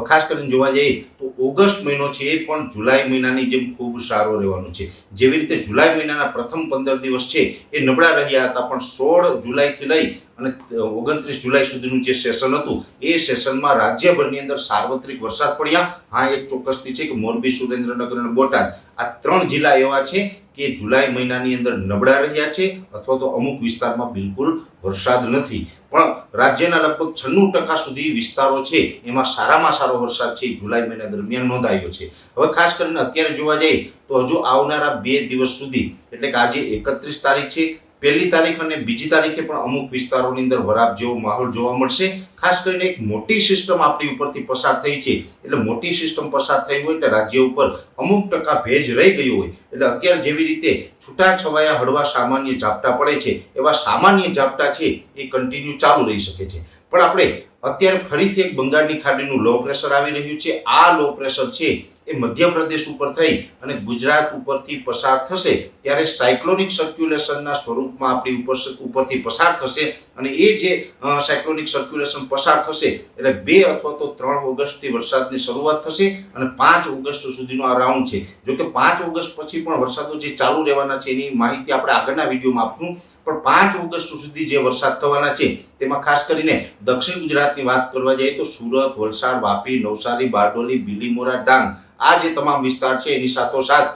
ખાસ કરીને જોવા જઈએ તો ઓગસ્ટ મહિનો છે એ પણ જુલાઈ મહિનાની જેમ ખૂબ સારો રહેવાનો છે. જેવી રીતે જુલાઈ મહિનાના પ્રથમ પંદર દિવસ છે એ નબળા રહ્યા હતા પણ સોળ જુલાઈથી લઈ અને ઓગણત્રીસ જુલાઈ સુધીનું જે સેશન હતું, એ સેશનમાં રાજ્યભરની અંદર સાર્વત્રિક વરસાદ પડ્યા. હા, એક ચોક્કસથી છે કે મોરબી, સુરેન્દ્રનગર અને બોટાદ આ ત્રણ જિલ્લા એવા છે કે જુલાઈ મહિનાની અંદર નબળા રહ્યા છે અથવા તો અમુક વિસ્તારમાં બિલકુલ વરસાદ નથી. પણ રાજ્યના લગભગ છન્નું ટકા સુધી વિસ્તારો છે, એમાં સારામાં સારો વરસાદ છે, જુલાઈ મહિના દરમિયાન નોંધાયો છે. હવે ખાસ કરીને અત્યારે જોવા જઈએ તો હજુ આવનારા બે દિવસ સુધી, એટલે કે આજે એકત્રીસ તારીખ છે પહેલી તારીખ અને બીજી તારીખે પણ અમુક વિસ્તારોની અંદર વરાપ જેવો માહોલ જોવા મળશે. ખાસ કરીને એક મોટી સિસ્ટમ આપણી ઉપરથી પસાર થઈ છે. એટલે મોટી સિસ્ટમ પસાર થઈ હોય એટલે રાજ્ય ઉપર અમુક ટકા ભેજ રહી ગયો હોય. એટલે અત્યારે જેવી રીતે છૂટા છવાયા હળવા સામાન્ય ઝાપટા પડે છે, એવા સામાન્ય ઝાપટા છે એ કન્ટિન્યુ ચાલુ રહી શકે છે. પણ આપણે અત્યારે ફરીથી એક બંગાળની ખાડીનું લો પ્રેશર આવી રહ્યું છે. આ લો પ્રેશર છે એ મધ્યપ્રદેશ ઉપર થઈ અને ગુજરાત ઉપરથી પસાર થશે, ત્યારે સાયક્લોનિક સર્ક્યુલેશનના સ્વરૂપમાં આપણી ઉપર ઉપરથી પસાર થશે અને એ જે સાયક્લોનિક સર્ક્યુલેશન પસાર થશે, એટલે બે અથવા તો ત્રણ ઓગસ્ટથી વરસાદની શરૂઆત થશે અને પાંચ ઓગસ્ટ સુધીનો આ રાઉન્ડ છે. જો કે પાંચ ઓગસ્ટ પછી પણ વરસાદો જે ચાલુ રહેવાના છે એની માહિતી આપણે આગળના વિડીયોમાં આપશું, પણ પાંચ ઓગસ્ટ સુધી જે વરસાદ થવાના છે, તેમાં ખાસ કરીને દક્ષિણ ગુજરાતની વાત કરવા જઈએ તો સુરત, વલસાડ, વાપી, નવસારી, બારડોલી, બીલીમોરા, ડાંગ આ જે તમામ વિસ્તાર છે, એની સાથોસાથ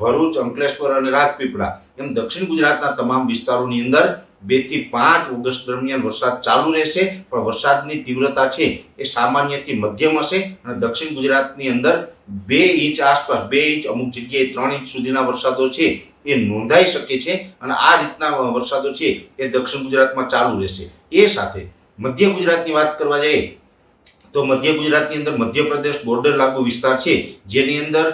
ભરૂચ, અંકલેશ્વર અને રાજપીપળા, એમ દક્ષિણ ગુજરાતના તમામ વિસ્તારોની અંદર બેથી પાંચ ઓગસ્ટ દરમિયાન વરસાદ ચાલુ રહેશે, પણ વરસાદની તીવ્રતા છે એ સામાન્યથી મધ્યમ હશે અને દક્ષિણ ગુજરાતની અંદર બે ઇંચ આસપાસ, બે ઇંચ અમુક જગ્યાએ ત્રણ ઇંચ સુધીના વરસાદો છે એ નોંધાઈ શકે છે અને આ રીતના વરસાદો છે એ દક્ષિણ ગુજરાતમાં ચાલુ રહેશે. એ સાથે મધ્ય ગુજરાતની વાત કરવા જઈએ તો મધ્ય ગુજરાતની અંદર મધ્યપ્રદેશ બોર્ડર લાગુ વિસ્તાર છે, જેની અંદર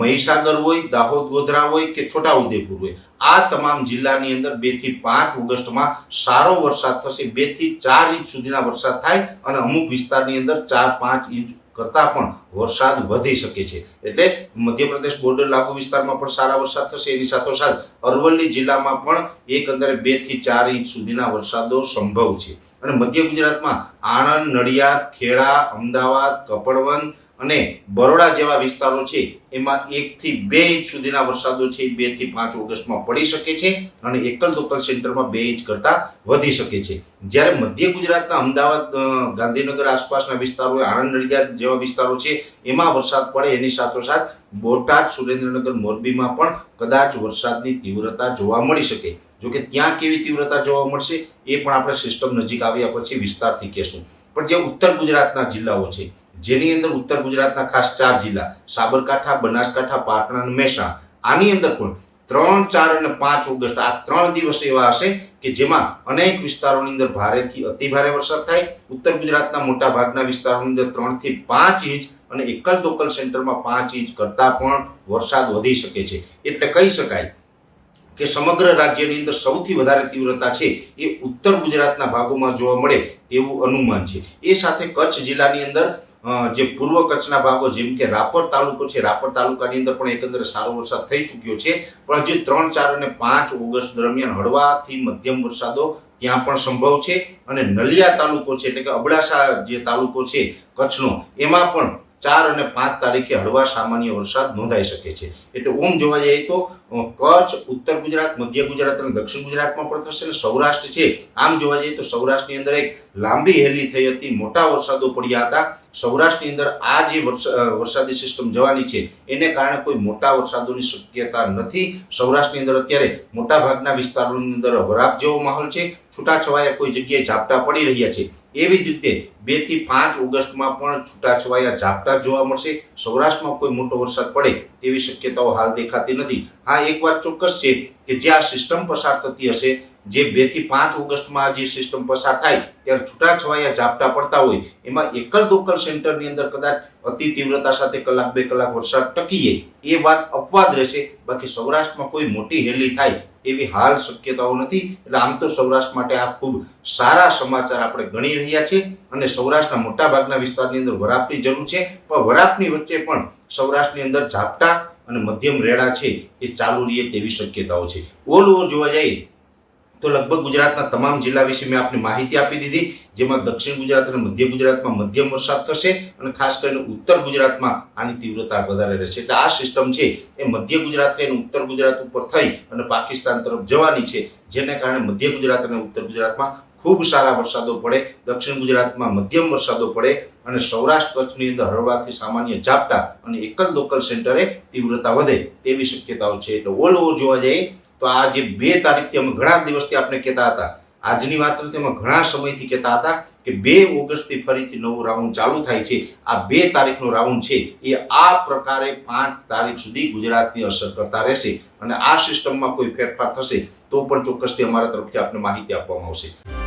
મહીસાગર હોય, દાહોદ, ગોધરા હોય કે છોટાઉદેપુર હોય. આ તમામ જિલ્લાની અંદર બેથી પાંચ ઓગસ્ટમાં સારો વરસાદ થશે. બેથી ચાર ઇંચ સુધીના વરસાદ થાય અને અમુક વિસ્તારની અંદર ચાર પાંચ ઇંચ કરતાં પણ વરસાદ વધી શકે છે. એટલે મધ્યપ્રદેશ બોર્ડર લાગુ વિસ્તારમાં પણ સારા વરસાદ થશે, એની સાથોસાથ અરવલ્લી જિલ્લામાં પણ એકંદરે બેથી ચાર ઇંચ સુધીના વરસાદો સંભવ છે. અને મધ્ય ગુજરાતમાં આણંદ, નડિયાદ, ખેડા, અમદાવાદ કપડવન અને બરોડા જેવા વિસ્તારો છે, એમાં એકથી બે ઇંચ સુધીના વરસાદો છે બેથી પાંચ ઓગસ્ટમાં પડી શકે છે અને એકલ લોકલ સેન્ટરમાં બે ઇંચ કરતા વધી શકે છે. જ્યારે મધ્ય ગુજરાતના અમદાવાદ ગાંધીનગર આસપાસના વિસ્તારો આણંદ, નડિયાદ જેવા વિસ્તારો છે એમાં વરસાદ પડે એની સાથોસાથ બોટાદ, સુરેન્દ્રનગર, મોરબીમાં પણ કદાચ વરસાદની તીવ્રતા જોવા મળી શકે. જોકે ત્યાં કેવી તીવ્રતા જોવા મળશે એ પણ આપણે સિસ્ટમ નજીક આવ્યા પછી વિસ્તારથી કહેશું. પણ જે ઉત્તર ગુજરાતના જિલ્લાઓ છે, જેની અંદર ઉત્તર ગુજરાતના ખાસ ચાર જિલ્લા, સાબરકાંઠા, બનાસકાંઠા, પાટણ અને મહેસાણા, આની અંદર પણ ત્રણ, ચાર અને પાંચ ઓગસ્ટ, આ ત્રણ દિવસ એવા હશે કે જેમાં અનેક વિસ્તારોની અંદર ભારેથી અતિ ભારે વરસાદ થાય. ઉત્તર ગુજરાતના મોટા ભાગના વિસ્તારોની અંદર ત્રણથી પાંચ ઇંચ અને એકલ દોકલ સેન્ટરમાં પાંચ ઇંચ કરતાં પણ વરસાદ વધી શકે છે. એટલે કહી શકાય કે સમગ્ર રાજ્યની અંદર સૌથી વધારે તીવ્રતા છે એ ઉત્તર ગુજરાતના ભાગોમાં જોવા મળે તેવું અનુમાન છે. એ સાથે કચ્છ જિલ્લાની અંદર જે પૂર્વ કચ્છના ભાગો જેમ કે રાપર તાલુકો છે, રાપર તાલુકાની અંદર પણ એકંદરે સારો વરસાદ થઈ ચૂક્યો છે. પણ હજી ત્રણ, ચાર અને પાંચ ઓગસ્ટ દરમિયાન હળવાથી મધ્યમ વરસાદો ત્યાં પણ સંભવ છે. અને નલિયા તાલુકો છે, એટલે કે અબડાસા જે તાલુકો છે કચ્છનો, એમાં પણ ચાર અને પાંચ તારીખે હળવા સામાન્ય વરસાદ નોંધાઈ શકે છે. એટલે ઓમ જોવા જઈએ તો કચ્છ, ઉત્તર ગુજરાત, મધ્ય ગુજરાત અને દક્ષિણ ગુજરાતમાં પણ થશે અને સૌરાષ્ટ્ર છે. આમ જોવા જઈએ તો સૌરાષ્ટ્રની અંદર એક લાંબી હેલી થઈ હતી, મોટા વરસાદો પડ્યા હતા. સૌરાષ્ટ્રની અંદર આ જે વરસાદી સિસ્ટમ જવાની છે, એને કારણે કોઈ મોટા વરસાદોની શક્યતા નથી. સૌરાષ્ટ્રની અંદર અત્યારે મોટા ભાગના વિસ્તારોની અંદર વરાપ જેવો માહોલ છે. છૂટાછવાયા કોઈ જગ્યાએ ઝાપટા પડી રહ્યા છે. એવી જ રીતે બેથી પાંચ ઓગસ્ટમાં પણ છૂટાછવાયા ઝાપટા જોવા મળશે. સૌરાષ્ટ્રમાં કોઈ મોટો વરસાદ પડે તેવી શક્યતાઓ હાલ દેખાતી નથી. હા, એક વાત ચોક્કસ છે કે જે આ સિસ્ટમ પસાર થતી હશે, જે બેથી પાંચ ઓગસ્ટમાં જે સિસ્ટમ પસાર થાય, ત્યારે છૂટાછવાયા ઝાપટા પડતા હોય. એમાં એકલ દોકલ સેન્ટરની અંદર કદાચ અતિ તીવ્રતા સાથે કલાક બે કલાક વરસાદ ટકીએ, એ વાત અપવાદ રહેશે. બાકી સૌરાષ્ટ્રમાં કોઈ મોટી હેલી થાય એવી હાલ શક્યતાઓ નથી. એટલે આમ તો સૌરાષ્ટ્ર માટે આ ખૂબ સારા સમાચાર આપણે ગણી રહ્યા છે અને સૌરાષ્ટ્રના મોટા ભાગના વિસ્તારની અંદર વરાપની જરૂર છે. પણ વરાપની વચ્ચે પણ સૌરાષ્ટ્રની અંદર ઝાપટા અને મધ્યમ રેડા છે એ ચાલુ રહે તેવી શક્યતાઓ છે. ઓલ ઓવર જોવા જઈએ તો લગભગ ગુજરાતના તમામ જિલ્લા વિશે મેં આપને માહિતી આપી દીધી, જેમાં દક્ષિણ ગુજરાત અને મધ્ય ગુજરાતમાં મધ્યમ વરસાદ થશે અને ખાસ કરીને ઉત્તર ગુજરાતમાં આની તીવ્રતા વધારે રહેશે. એટલે આ સિસ્ટમ છે એ મધ્ય ગુજરાત અને ઉત્તર ગુજરાત ઉપર થઈ અને પાકિસ્તાન તરફ જવાની છે, જેને કારણે મધ્ય ગુજરાત અને ઉત્તર ગુજરાતમાં ખૂબ સારા વરસાદો પડે, દક્ષિણ ગુજરાતમાં મધ્યમ વરસાદો પડે અને સૌરાષ્ટ્ર કચ્છની અંદર હળવાથી સામાન્ય ઝાપટા અને એકલ લોકલ સેન્ટરે તીવ્રતા વધે તેવી શક્યતાઓ છે. એટલે ઓલ ઓવર જોવા જઈએ તો આ જે બે તારીખથી અમે ઘણા દિવસથી આપણે કહેતા હતા. આજની વાત નથી અમે ઘણા સમયથી કહેતા હતા કે બે ઓગસ્ટથી ફરીથી નવું રાઉન્ડ ચાલુ થાય છે. આ બે તારીખનો રાઉન્ડ છે. એ આ પ્રકારે પાંચ તારીખ સુધી ગુજરાતની અસર કરતા રહેશે અને આ સિસ્ટમમાં કોઈ ફેરફાર થશે તો પણ ચોક્કસથી અમારા તરફથી આપને માહિતી આપવામાં આવશે.